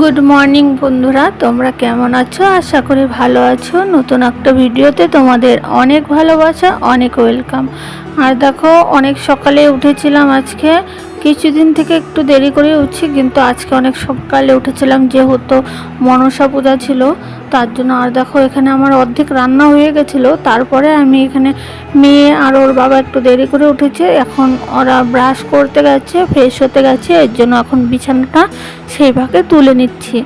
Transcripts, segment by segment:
Good morning বন্ধুরা। তোমরা কেমন আছো? আশা করি ভালো আছো। নতুন একটা ভিডিওতে তোমাদের অনেক ভালোবাসা, অনেক ওয়েলকাম আর দেখো, অনেক সকালে উঠেছিলাম আজকে। কিছুদিন থেকে একটু দেরি করে উঠছি, কিন্তু আজকে অনেক সকালে উঠেছিলাম, যেহেতু মনসা পূজা ছিল, তার জন্য আর দেখো এখানে আমার অর্ধেক রান্না হয়ে গেছিল, তারপরে আমি এখানে মেয়ে আর ওর বাবা একটু দেরি করে উঠেছে, এখন ওরা ব্রাশ করতে গেছে, ফ্রেশ হতে গেছে, এর জন্য এখন বিছানাটা সেই ভাগে তুলে নিচ্ছি।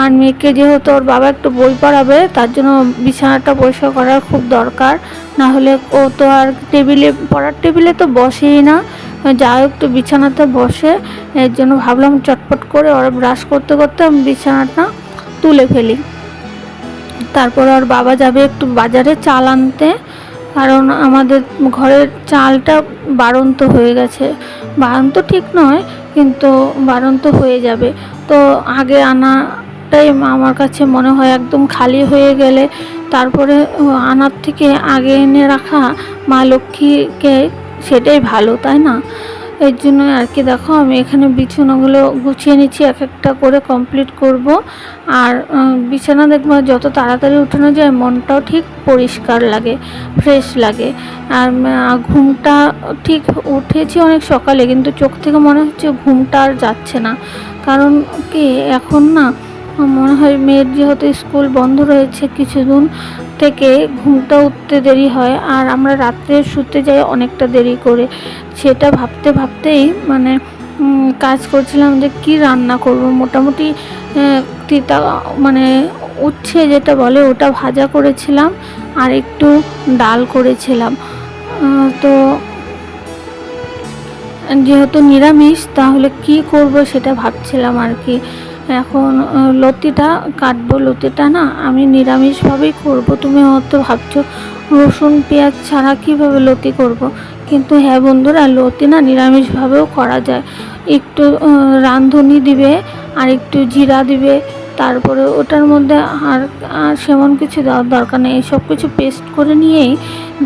আর মেয়েকে যেহেতু ওর বাবা একটু বই পড়াবে, তার জন্য বিছানাটা পরিষ্কার করার খুব দরকার না হলে ও তো আর টেবিলে, পড়ার টেবিলে তো বসেই না যা হোক একটু বিছানাতে বসে, এর জন্য ভাবলাম চটপট করে ওরা ব্রাশ করতে করতে আমি বিছানাটা তুলে ফেলি। তারপর ওর বাবা যাবে একটু বাজারে চাল আনতে, কারণ আমাদের ঘরের চালটা বাড়ন্ত হয়ে গেছে। বাড়ন্ত ঠিক নয়, কিন্তু বাড়ন্ত হয়ে যাবে। তো আগে আনাটাই আমার কাছে মনে হয় একদম খালি হয়ে গেলে, তারপরে আনার থেকে আগে এনে রাখা মা লক্ষ্মীকে সেটাই ভালো, তাই না? এর জন্য আর কি দেখো, আমি এখানে বিছানাগুলো গুছিয়ে নিচ্ছি, এক একটা করে কমপ্লিট করব। আর বিছানা দেখব, যত তাড়াতাড়ি উঠানো যায়, মনটাও ঠিক পরিষ্কার লাগে ফ্রেশ লাগে। আর ঘুমটা ঠিক উঠেছি অনেক সকালে, কিন্তু চোখ থেকে মনে হচ্ছে ঘুমটা আর যাচ্ছে না। কারণ কি, এখন না, মনে হয় মেয়ের যেহেতু স্কুল বন্ধ রয়েছে কিছুদিন থেকে ঘুমটা উঠতে দেরি হয় আর আমরা রাত্রে শুতে যাই অনেকটা দেরি করে। সেটা ভাবতে ভাবতেই মানে কাজ করছিলাম যে কি রান্না করব? মোটামুটি তিতা মানে উচ্ছে যেটা বলে ওটা ভাজা করেছিলাম আর একটু ডাল করেছিলাম। তো যেহেতু নিরামিষ, তাহলে কি করব সেটা ভাবছিলাম আর কি। এখন লতিটা কাটবো। লতিটা না আমি নিরামিষভাবেই করব। তুমি হয়তো ভাবছ, রসুন, পেঁয়াজ ছাড়া কীভাবে লতি করব। কিন্তু হ্যাঁ বন্ধুরা, লতি না নিরামিষভাবেও করা যায়। একটু রাঁধুনি দিবে, আর একটু জিরা দিবে, তারপরে ওটার মধ্যে আর আর সেমন কিছু দেওয়ার দরকার নেই। সব কিছু পেস্ট করে নিয়েই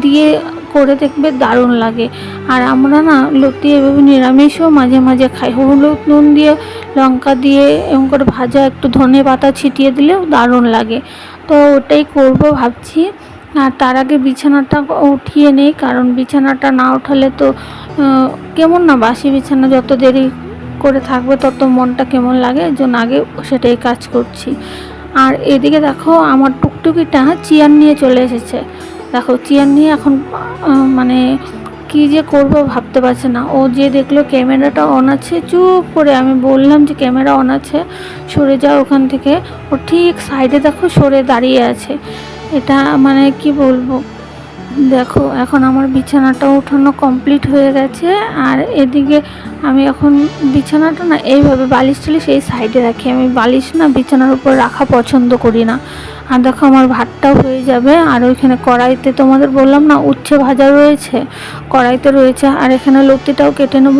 দিয়ে করে দেখবে দারুণ লাগে। আর আমরা না লতি এভাবে নিরামিষও মাঝে মাঝে খাই। হলুদ, নুন দিয়ে, লঙ্কা দিয়ে এরকম করে ভাজা একটু ধনে পাতা ছিটিয়ে দিলেও দারুণ লাগে। তো ওটাই করব ভাবছি। আর তার আগে বিছানাটা উঠিয়ে নেই, কারণ বিছানাটা না উঠালে তো কেমন না বাসি বিছানা, যত দেরি করে থাকবে তত মনটা কেমন লাগে। জন্য আগে সেটাই কাজ করছি। আর এদিকে দেখো আমার টুকটুকিটা চেয়ার নিয়ে চলে এসেছে। দেখো চেয়ার নিয়ে এখন মানে কি যে করব ভাবতে পারছে না। ও যে দেখল ক্যামেরাটা অন আছে, চুপ করে আমি বললাম যে ক্যামেরা অন আছে, সরে যাও ওখান থেকে। ও ঠিক সাইডে দেখো, সরে দাঁড়িয়ে আছে। এটা মানে কি বলব? দেখো, এখন আমার বিছানাটা উঠানো কমপ্লিট হয়ে গেছে, আর এদিকে আমি এখন বিছানাটা না, এইভাবে বালিশ টালিশ এই সাইডে রাখি। আমি বালিশ না বিছানার উপর রাখা পছন্দ করি না। আর দেখো আমার ভাতটাও হয়ে যাবে। আর ওইখানে কড়াইতে তোমাদের বললাম না, উচ্ছে ভাজা রয়েছে, কড়াইতে রয়েছে। আর এখানে লতিটাও কেটে নেব।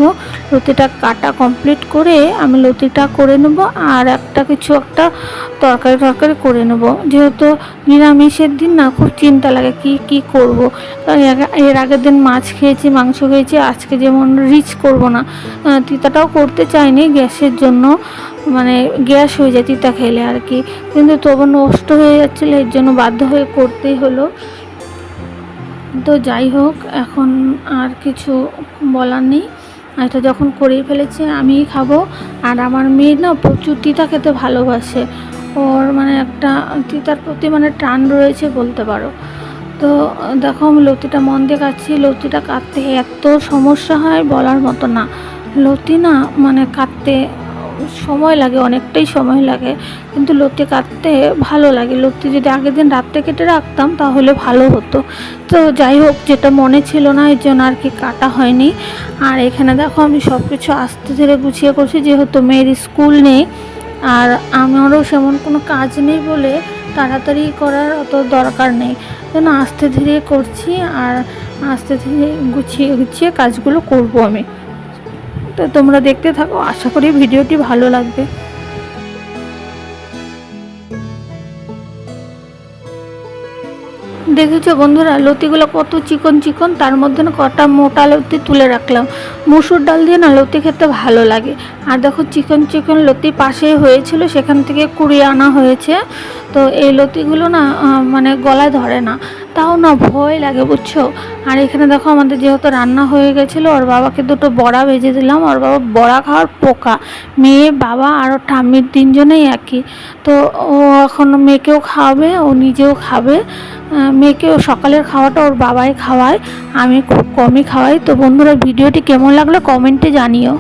লতিটা কাটা কমপ্লিট করে আমি লতিটা করে নেব আর একটা কিছু একটা তরকারি টরকারি করে নেব। যেহেতু নিরামিষের দিন না, খুব চিন্তা লাগে কি কি করব। কারণ এর আগের দিন মাছ খেয়েছি, মাংস খেয়েছি, আজকে যেমন রিচ করব না। তিতাটাও করতে চাইনি গ্যাসের জন্য। মানে গ্যাস হয়ে যায় তিতা খেলে আর কি। কিন্তু তবু নষ্ট হয়ে যাচ্ছিল, এর জন্য বাধ্য হয়ে করতেই হলো। তো যাই হোক, এখন আর কিছু বলার নেই। এটা যখন করেই ফেলেছে, আমিই খাব। আর আমার মেয়ে না প্রচুর তিতা খেতে ভালোবাসে। ওর মানে একটা তিতার প্রতি মানে টান রয়েছে বলতে পারো। তো দেখো আমি লতিটা মন দিয়ে কাটছি। লতিটা কাটতে এত সমস্যা হয় বলার মতো না। লতি না মানে কাটতে সময় লাগে, অনেকটাই সময় লাগে। কিন্তু লতি কাটতে ভালো লাগে। লতি যদি আগের দিন রাত্রে কেটে রাখতাম, তাহলে ভালো হতো। তো যাই হোক, যেটা মনে ছিল না, এর জন্য আর কি কাটা হয়নি। আর এখানে দেখো, আমি সব কিছু আস্তে ধীরে গুছিয়ে করছি, যেহেতু মেয়ের স্কুল নেই। আর আমারও সেমন কোনো কাজ নেই বলে তাড়াতাড়ি করার অত দরকার নেই। যেন আস্তে ধীরে করছি আর আস্তে ধীরে গুছিয়ে গুছিয়ে কাজগুলো করব আমি। তো তোমরা দেখতে থাকো, আশা করি ভিডিওটি ভালো লাগবে। দেখেছ বন্ধুরা, লতিগুলো কত চিকন চিকন, তার মধ্যে না কটা মোটা লতি তুলে রাখলাম। মুসুর ডাল দিয়ে না লতি খেতে ভালো লাগে। আর দেখো চিকন চিকন লতি পাশেই হয়েছিল, সেখান থেকে কুড়িয়ে আনা হয়েছে। তো এই লতিগুলো না মানে গলায় ধরে না। তাও না ভয় লাগে বুঝছ? আর এখানে দেখো আমাদের যেহেতু রান্না হয়ে গেছিল ওর বাবাকে দুটো বড়া ভেজে দিলাম। ওর বাবা বড়া খাওয়ার পোকা। মেয়ে বাবা আর ওর ঠাম্মির তিনজনেই একই। তো ও এখন মেয়েকেও খাওয়াবে ও নিজেও খাবে। আহ, মেয়েকেও সকালের খাওয়াটা ওর বাবাই খাওয়ায় আমি খুব কমই খাওয়াই। তো বন্ধুরা ভিডিওটি কেমন লাগল কমেন্টে জানিও।